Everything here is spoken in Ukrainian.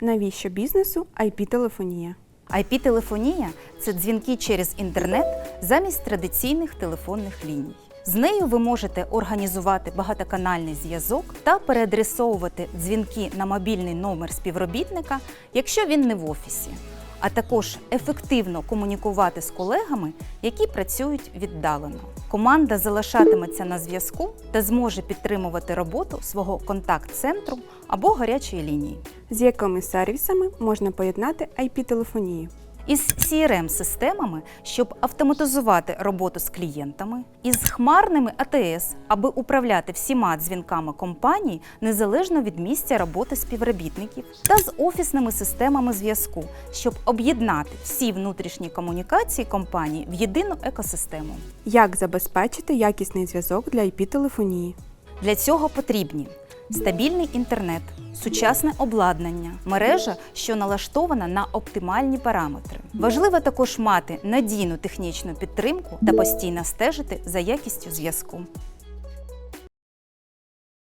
Навіщо бізнесу IP-телефонія? IP-телефонія це дзвінки через інтернет замість традиційних телефонних ліній. З нею ви можете організувати багатоканальний зв'язок та переадресовувати дзвінки на мобільний номер співробітника, якщо він не в офісі, а також ефективно комунікувати з колегами, які працюють віддалено. Команда залишатиметься на зв'язку та зможе підтримувати роботу свого контакт-центру або гарячої лінії. З якими сервісами можна поєднати IP-телефонію? Із CRM-системами, щоб автоматизувати роботу з клієнтами, із хмарними АТС, аби управляти всіма дзвінками компанії незалежно від місця роботи співробітників, та з офісними системами зв'язку, щоб об'єднати всі внутрішні комунікації компанії в єдину екосистему. Як забезпечити якісний зв'язок для IP-телефонії? Для цього потрібні стабільний інтернет, сучасне обладнання, мережа, що налаштована на оптимальні параметри. Важливо також мати надійну технічну підтримку та постійно стежити за якістю зв'язку.